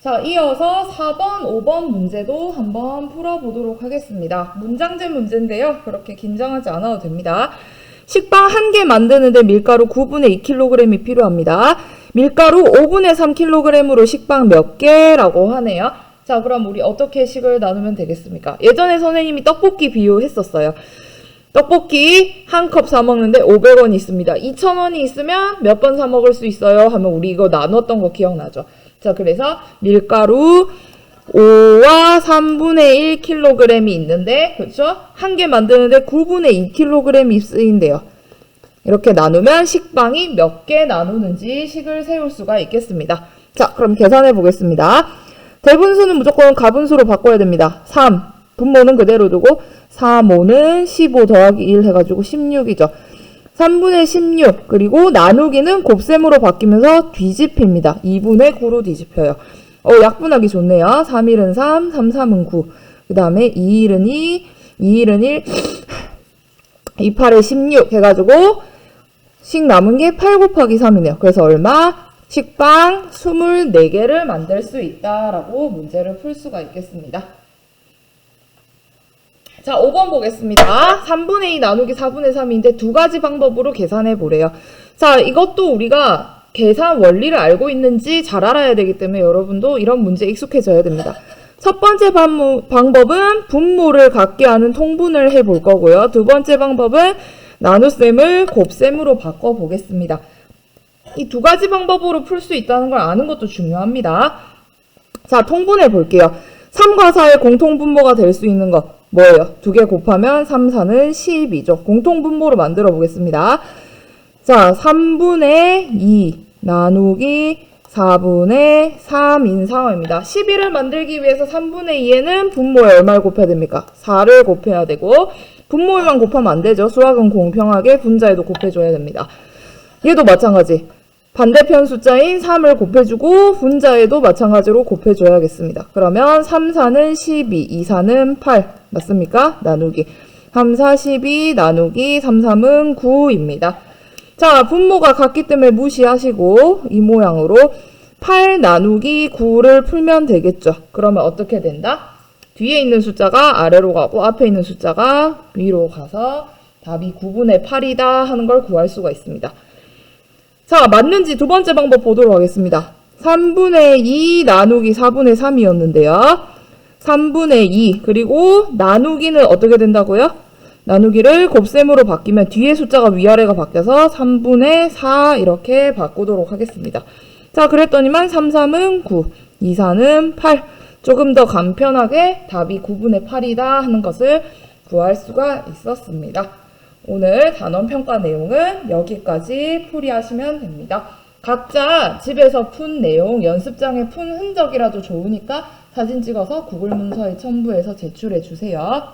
자, 이어서 4번, 5번 문제도 한번 풀어보도록 하겠습니다. 문장제 문제인데요. 그렇게 긴장하지 않아도 됩니다. 식빵 한 개 만드는데 밀가루 9분의 2kg이 필요합니다. 밀가루 5분의 3kg으로 식빵 몇 개라고 하네요. 자, 그럼 우리 어떻게 식을 나누면 되겠습니까? 예전에 선생님이 떡볶이 비유 했었어요. 떡볶이 한 컵 사 먹는데 500원이 있습니다. 2,000원이 있으면 몇 번 사 먹을 수 있어요? 하면 우리 이거 나눴던 거 기억나죠? 자, 그래서 밀가루 5와 3분의 1kg이 있는데, 그렇죠? 한 개 만드는데 9분의 2kg이 쓰인대요. 이렇게 나누면 식빵이 몇 개 나누는지 식을 세울 수가 있겠습니다. 자, 그럼 계산해 보겠습니다. 대분수는 무조건 가분수로 바꿔야 됩니다. 3. 분모는 그대로 두고 3, 5는 15 더하기 1 해가지고 16이죠. 3분의 16 그리고 나누기는 곱셈으로 바뀌면서 뒤집힙니다. 2분의 9로 뒤집혀요. 어, 약분하기 좋네요. 3일은 3, 3, 3은 9. 그 다음에 2일은 2, 2일은 1, 2, 8에 16 해가지고 식 남은 게 8 곱하기 3이네요. 그래서 얼마? 식빵 24개를 만들 수 있다라고 문제를 풀 수가 있겠습니다. 자, 5번 보겠습니다. 3분의 2 나누기 4분의 3인데 두 가지 방법으로 계산해 보래요. 자, 이것도 우리가 계산 원리를 알고 있는지 잘 알아야 되기 때문에 여러분도 이런 문제 익숙해져야 됩니다. 첫 번째 방법은 분모를 갖게 하는 통분을 해 볼 거고요. 두 번째 방법은 나눗셈을 곱셈으로 바꿔 보겠습니다. 이 두 가지 방법으로 풀 수 있다는 걸 아는 것도 중요합니다. 자, 통분해 볼게요. 3과 4의 공통분모가 될 수 있는 거 뭐예요? 두 개 곱하면 3, 4는 12죠. 공통분모로 만들어 보겠습니다. 자, 3분의 2 나누기 4분의 3인 상황입니다. 11을 만들기 위해서 3분의 2에는 분모에 얼마를 곱해야 됩니까? 4를 곱해야 되고 분모에만 곱하면 안 되죠. 수학은 공평하게 분자에도 곱해줘야 됩니다. 얘도 마찬가지. 반대편 숫자인 3을 곱해주고 분자에도 마찬가지로 곱해줘야겠습니다. 그러면 3, 4는 12, 2, 4는 8 맞습니까? 나누기 3, 4, 12 나누기 3, 3은 9입니다. 자, 분모가 같기 때문에 무시하시고 이 모양으로 8 나누기 9를 풀면 되겠죠. 그러면 어떻게 된다? 뒤에 있는 숫자가 아래로 가고 앞에 있는 숫자가 위로 가서 답이 9분의 8이다 하는 걸 구할 수가 있습니다. 자, 맞는지 두 번째 방법 보도록 하겠습니다. 3분의 2 나누기 4분의 3이었는데요. 3분의 2 그리고 나누기는 어떻게 된다고요? 나누기를 곱셈으로 바뀌면 뒤에 숫자가 위아래가 바뀌어서 3분의 4 이렇게 바꾸도록 하겠습니다. 자, 그랬더니만 3, 3은 9, 2, 4는 8. 조금 더 간편하게 답이 9분의 8이다 하는 것을 구할 수가 있었습니다. 오늘 단원 평가 내용은 여기까지 풀이하시면 됩니다. 각자 집에서 푼 내용, 연습장에 푼 흔적이라도 좋으니까 사진 찍어서 구글 문서에 첨부해서 제출해 주세요.